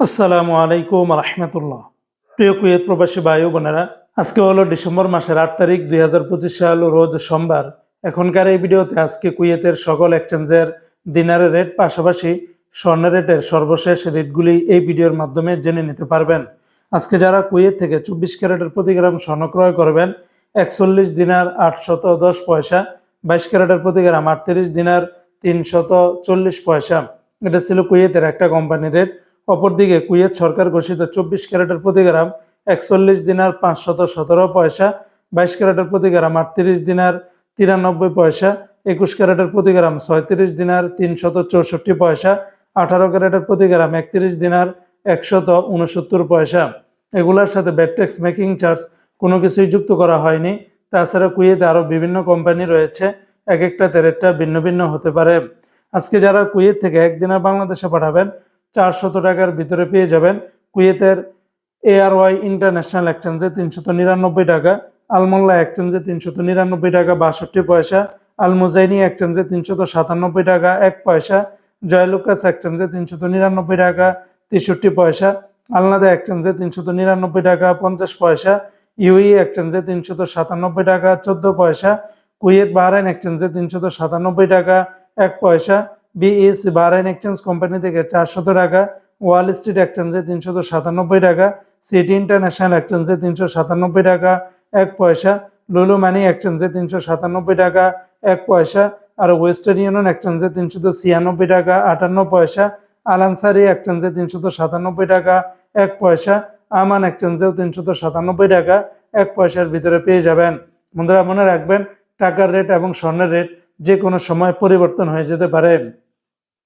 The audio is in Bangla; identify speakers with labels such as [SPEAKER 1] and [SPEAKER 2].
[SPEAKER 1] আসসালামু আলাইকুম রহমতুল্লাহ। প্রিয় কুয়েত প্রবাসী ভাই বোনেরা, আজকে হলো ডিসেম্বর মাসের আট তারিখ দুই হাজার পঁচিশ সাল, রোজ সোমবার। এখনকার এই ভিডিওতে আজকে কুয়েতের সকল এক্সচেঞ্জের দিনারের রেট, পাশাপাশি স্বর্ণের রেটের সর্বশেষ রেটগুলি এই ভিডিওর মাধ্যমে জেনে নিতে পারবেন। আজকে যারা কুয়েত থেকে চব্বিশ ক্যারেটের প্রতি গ্রাম স্বর্ণ ক্রয় করবেন, একচল্লিশ দিনার আটশত দশ পয়সা, বাইশ ক্যারেটের প্রতি গ্রাম আটত্রিশ দিনার তিনশত চল্লিশ পয়সা। এটা ছিল কুয়েতের একটা কোম্পানির রেট। অপরদিকে কুয়েত সরকার ঘোষিত চব্বিশ ক্যারেটের প্রতি গ্রাম একচল্লিশ দিনার পাঁচশত সতেরো পয়সা, বাইশ ক্যারেটের প্রতি গ্রাম আটত্রিশ দিনার তিরানব্বই পয়সা, একুশ ক্যারেটের প্রতি গ্রাম ছয়ত্রিশ দিনার তিনশত চৌষট্টি পয়সা, আঠারো ক্যারেটের প্রতি গ্রাম একত্রিশ দিনার একশত উনসত্তর পয়সা। এগুলোর সাথে ব্যাটটেক্স মেকিং চার্জ কোনো কিছুই যুক্ত করা হয়নি। তাছাড়া কুয়েতে আরও বিভিন্ন কোম্পানি রয়েছে, এক একটাতে রেটটা ভিন্ন ভিন্ন হতে পারে। আজকে যারা কুয়েত থেকে একদিনের বাংলাদেশে পাঠাবেন চারশত টাকার ভিতরে পেয়ে যাবেন কুয়েতের এআরওয়াই ইন্টারন্যাশনাল এক্সচেঞ্জে তিনশত নিরানব্বই টাকা, আলমোল্লা এক্সচেঞ্জে তিনশত নিরানব্বই টাকা, বাষট্টি পয়সা আল মুজাইনি এক্সচেঞ্জে তিনশত সাতানব্বই টাকা, এক পয়সা, জয়লুকাস এক্সচেঞ্জে তিনশত নিরানব্বই টাকা, তেষট্টি পয়সা, আলনাদা এক্সচেঞ্জে তিনশত নিরানব্বই টাকা, পঞ্চাশ পয়সা ইউই এক্সচেঞ্জে তিনশত সাতানব্বই টাকা, চোদ্দ পয়সা, কুয়েত বাহরাইন এক্সচেঞ্জে তিনশত সাতানব্বই টাকা, এক পয়সা বিএস বাহরাইন এক্সচেঞ্জ কোম্পানি থেকে চারশত টাকা ওয়াল স্ট্রিট এক্সচেঞ্জে তিনশত সাতানব্বই টাকা সিটি ইন্টারন্যাশনাল এক্সচেঞ্জে তিনশো সাতানব্বই টাকা, এক পয়সা লুলু মানি এক্সচেঞ্জে তিনশো সাতানব্বই টাকা, এক পয়সা, আর ওয়েস্টার্ন ইউনিয়ন এক্সচেঞ্জে তিনশত ছিয়ানব্বই টাকা, আটান্ন পয়সা আলানসারি এক্সচেঞ্জে তিনশত সাতানব্বই টাকা, এক পয়সা আমান এক্সচেঞ্জেও তিনশত সাতানব্বই টাকা, এক পয়সার ভিতরে পেয়ে যাবেন। বন্ধুরা মনে রাখবেন, টাকার রেট এবং স্বর্ণের রেট যে কোনো সময় পরিবর্তন হয়ে যেতে পারে।